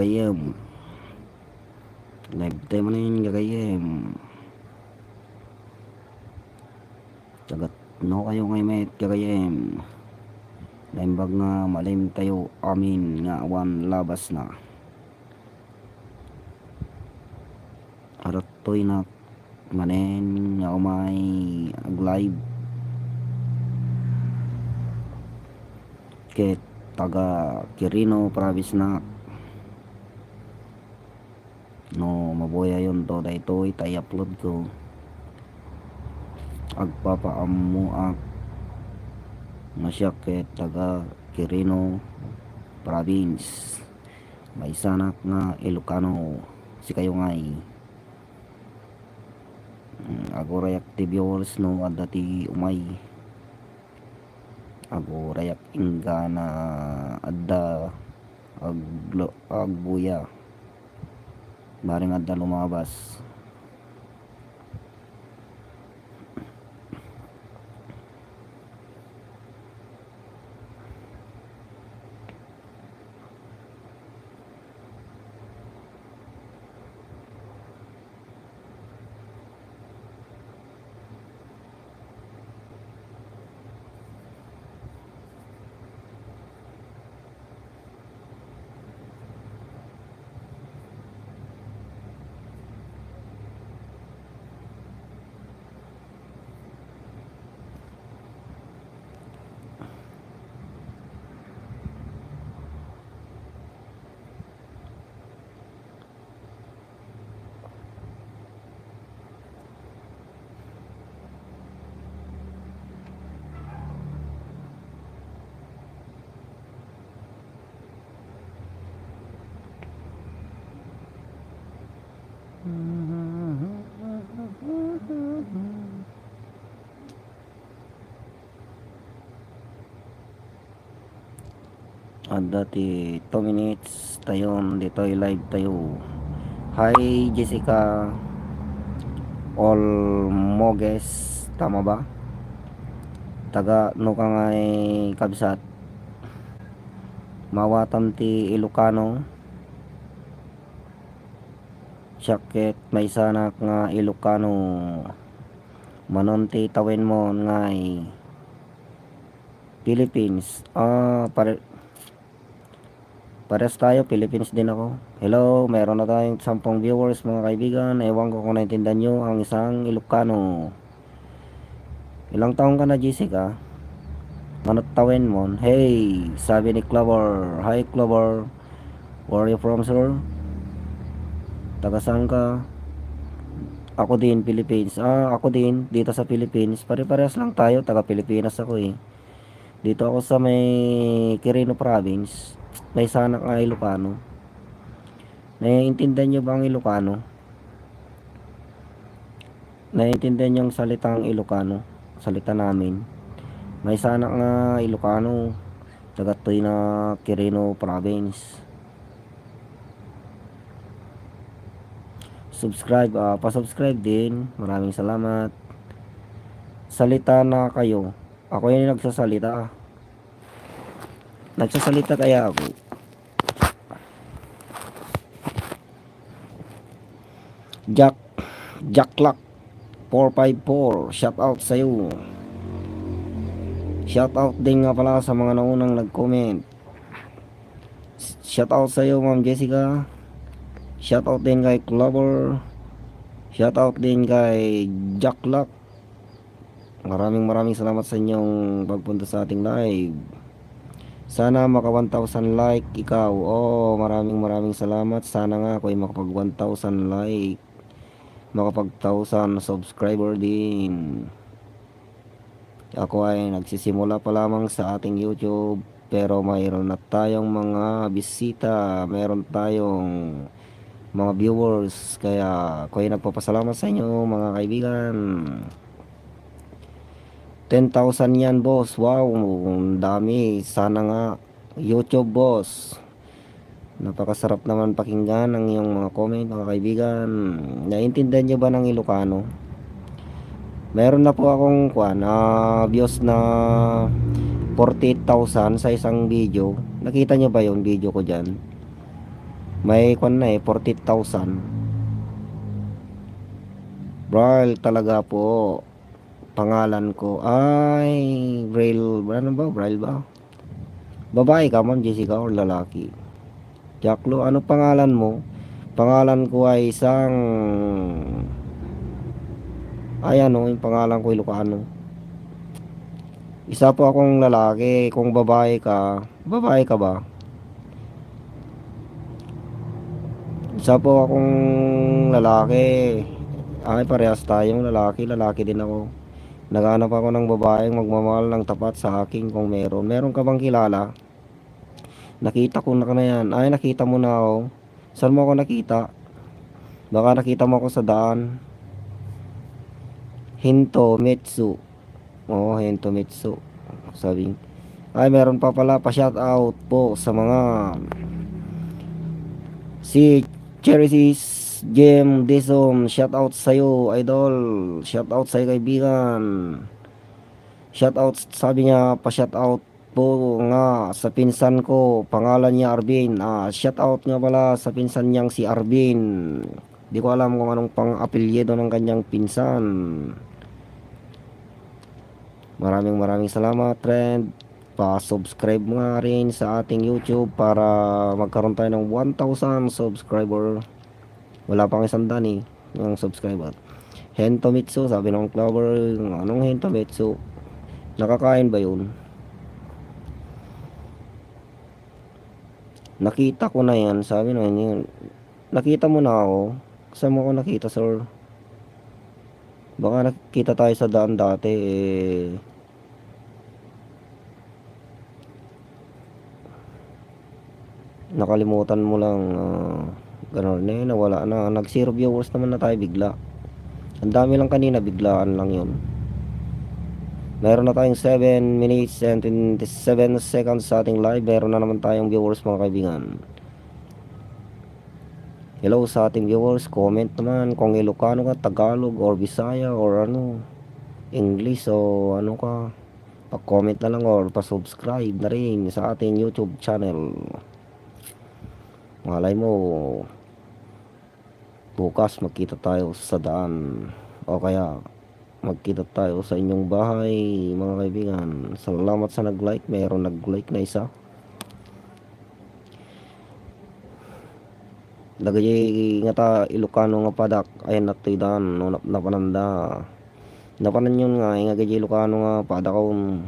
gagayam. Live mo na yun gagayam. Tagat no kayo ngay met gagayam. Laimbag nga malim tayo amin nga awan labas na. Aratoy na manen nga umay ag live. Ket taga Quirino province na no mabuya yon to dayto itay upload ko. Agpapaamu ak masyak taga Quirino province. May sanak nga Ilocano. Si kayo ngay Mm, ako rayak ti viewers no at dati umay. Ako rayak ingga na adda agbuya baring adda lumabas at dati 2 minutes tayo dito ay live tayo. Hi Jessica. Olmoges tama ba? Taga no ka nga eh, kabsat mawatan ti Ilocano Syakit may sanak nga Ilocano manonti tawin mo nga Philippines ah pare Pares tayo, Philippines din ako. Hello, meron na tayong 10 viewers mga kaibigan. Ewan ko kung naintindihan nyo ang isang Ilocano. Ilang taong ka na, Jessica? Manot tawin mo. Hey, sabi ni Clover. Hi, Clover. Where are you from, sir? Taga saan ka? Ako din, Philippines. Ah, ako din, dito sa Philippines. Pare-parehas lang tayo, taga Pilipinas ako eh. Dito ako sa may Quirino Province. May sanak nga Ilocano. Naiintindihan nyo ba ang Ilocano? Naiintindihan nyo ang salitang Ilocano? Salita namin. May sanak nga Ilocano. Tagatoy na Quirino Province. Subscribe, ah, pa-subscribe din. Maraming salamat. Salita na kayo. Ako yung nagsasalita. Nagsasalita kaya ako. Jack Jack Lock 454 Shout out sa iyo. Shout out din nga pala sa mga naunang nag-comment. Shout out sa iyo Ma'am Jessica. Shout out din kay Clover. Shout out din kay Jack Lock. Maraming maraming salamat sa inyong pagpunta sa ating live. Sana maka 1,000 like ikaw. Oh, maraming maraming salamat. Sana nga ako ay makapag 1,000 like. Makapag 1,000 subscriber din. Ako ay nagsisimula pa lamang sa ating YouTube. Pero mayroon na tayong mga bisita. Meron tayong mga viewers. Kaya ako ay nagpapasalamat sa inyo mga kaibigan. 10,000 yan boss. Wow dami. Sana nga youtube boss. Napakasarap naman pakinggan ang iyong mga comment mga kaibigan. Naintindihan nyo ba ng Ilocano? Meron na po akong kwan uh, views na 48,000 sa isang video. Nakita nyo ba yung video ko dyan May kwan na eh, 40,000. Braille talaga po. Pangalan ko ay Braille, ano ba? Braille ba? Babae ka, Ma'am Jessica, or lalaki? Jacklo, ano pangalan mo? Pangalan ko ay isang... Ay ano, yung pangalan ko Ilocano. Isa po akong lalaki. Kung babae ka, babae ka ba? Isa po akong lalaki. Ay, parehas tayong lalaki. Lalaki din ako. Naghanap ako ng babaeng magmamahal ng tapat sa akin kung meron. Meron ka bang kilala? Nakita ko na ka na yan. Ay, nakita mo na ako. Saan mo ako nakita? Baka nakita mo ako sa daan. Hinto Metsu. Oo, Hinto Metsu. Sabi. Ay, meron pa pala pa shout out po sa mga si Cherisis Jem Desom, shout out sa iyo, idol. Shout out sa iyo, kaibigan. Shout out, sabi niya, pa shout out po nga sa pinsan ko, pangalan niya Arvin. Ah, shout out nga pala sa pinsan niyang si Arvin. Di ko alam kung anong pang-apelyido ng kanyang pinsan. Maraming maraming salamat, friend. Pa-subscribe nga rin sa ating YouTube para magkaroon tayo ng 1,000 subscriber. Wala pang isang dan eh, yung subscriber. Hentomitsu, sabi ng Clover, anong Hentomitsu? Nakakain ba yun? Nakita ko na yan, sabi na yun. Nakita mo na ako. Saan mo ako nakita, sir? Baka nakita tayo sa daan dati, eh. Nakalimutan mo lang, ah, ganun eh, nawala na. Nag zero viewers naman na tayo bigla. Ang dami lang kanina, biglaan lang yun. Meron na tayong 7 minutes and 27 seconds sa ating live. Meron na naman tayong viewers mga kaibigan. Hello sa ating viewers. Comment naman kung Ilocano ka, Tagalog, or Bisaya, or ano, English, o ano ka. Pa-comment na lang or pa-subscribe na rin sa ating YouTube channel. Malay mo, bukas magkita tayo sa daan. O kaya, magkita tayo sa inyong bahay, mga kaibigan. Salamat sa nag-like. Mayroon nag-like na isa. Lagay nga ta Ilocano nga padak ay natoy dan no nap- napananda. Napanan yun nga nga gay Ilocano nga padak kon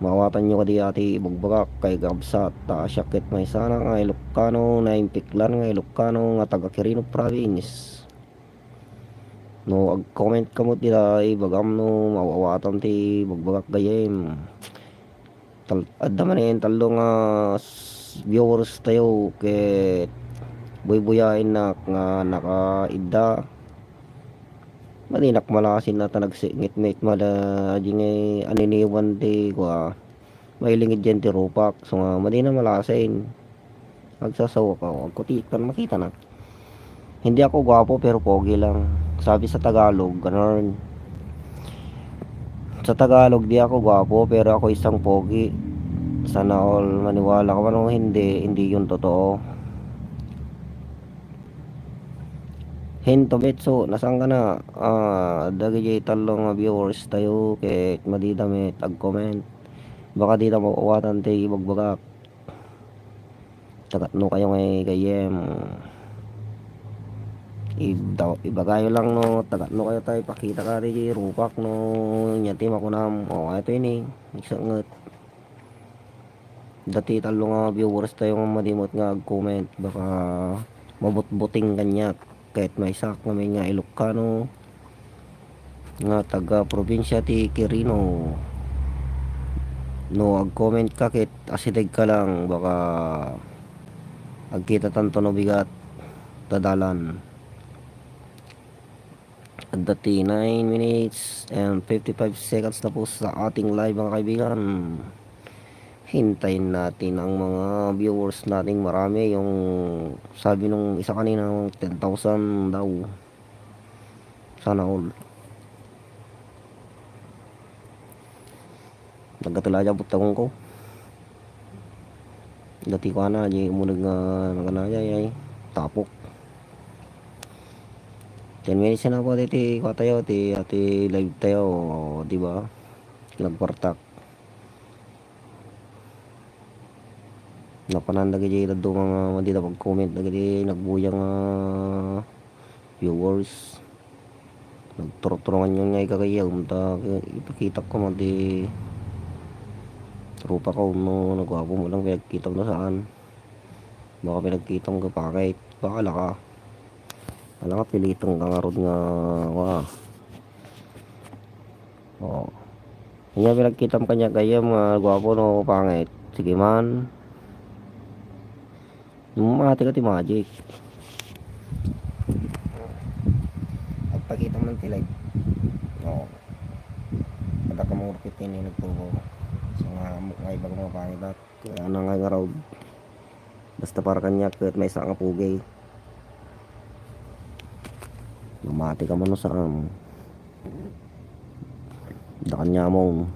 mawatan nyo kadi ati ibugbagak kay gabsat ta syakit may sana nga Ilocano na impiklan nga Ilocano nga taga Quirino province. No ag comment kamot dira ibagam no mawawatan ti bugbagak gayem. Tal adda man en talo nga viewers tayo ket buy-buyain na nga nakaida maninak malasin na tanag singit mate mada jingay aniniwan ti kwa mailingid dyan ti rupak. So nga madi na malasin. Agsasawa ka wag ko ti kan makita na. Hindi ako gwapo pero pogi lang. Sabi sa Tagalog ganon sa Tagalog di ako gwapo pero ako isang pogi. Sana all maniwala ka man hindi hindi yun totoo Hinto Betso, nasaan ka na? Ah, dagay talong viewers tayo kay madidamit ag comment. Baka di na mauwatan ti ibagbagak. Tagat no kayo ngay kayem. Idaw, ibagayo lang no, tagat no kayo tayo pakita ka rin rupak no, nyatim ako na, o oh, ito eh, isangat. Dati talo nga viewers tayo madimot nga ag comment, baka mabutbuting kanya kahit may sak na may nga Ilocano nga taga probinsya ti Quirino. No ag comment ka kit asidag ka lang baka agkita tanto no bigat tadalan at dati 9 minutes and 55 seconds na po sa ating live mga kaibigan hintayin natin ang mga viewers nating marami yung sabi nung isa kanina 10,000 daw sana all nagkatala dyan butang ko Dati ko na, di umunag nga naganaya ay tapok. 10 minutes na po titi ko tayo, ti ati live tayo, di ba? Nagpartak. Napanan lagi di do mga madi na pag-comment lagi nagbuyang uh, viewers. Nagturot-turongan yun nga ikakayaw, ta ipakita ko man di Rupa ko no nagwapo mo lang pinagkita mo saan. Baka pinagkita mo ka pakit. Baka laka. Wala ka pilitong kangarod nga wa. Oo. Kanya pinagkita mo kanya kaya mga gwapo no pangit. Sige man. Mati ka ti magic. Pagpakita mo ng tilay. Oo. Kada ka mong rupitin yung nagtubo. So nga mga ibang mga pangit at kaya na nga nga. Basta para kanya kahit may isa nga pugay. Mamati ka man no saan. Da kanya mo.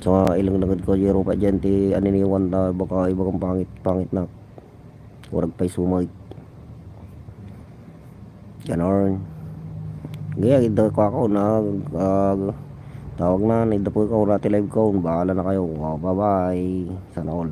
Nga ilang nagad ko jero pa dyan ti aniniwan ta baka iba pangit pangit na. Urag pa'y sumay. Ganon. Gaya ito ko ako na uh, tawag na nida po ko rati live ko bahala na kayo bye bye sana all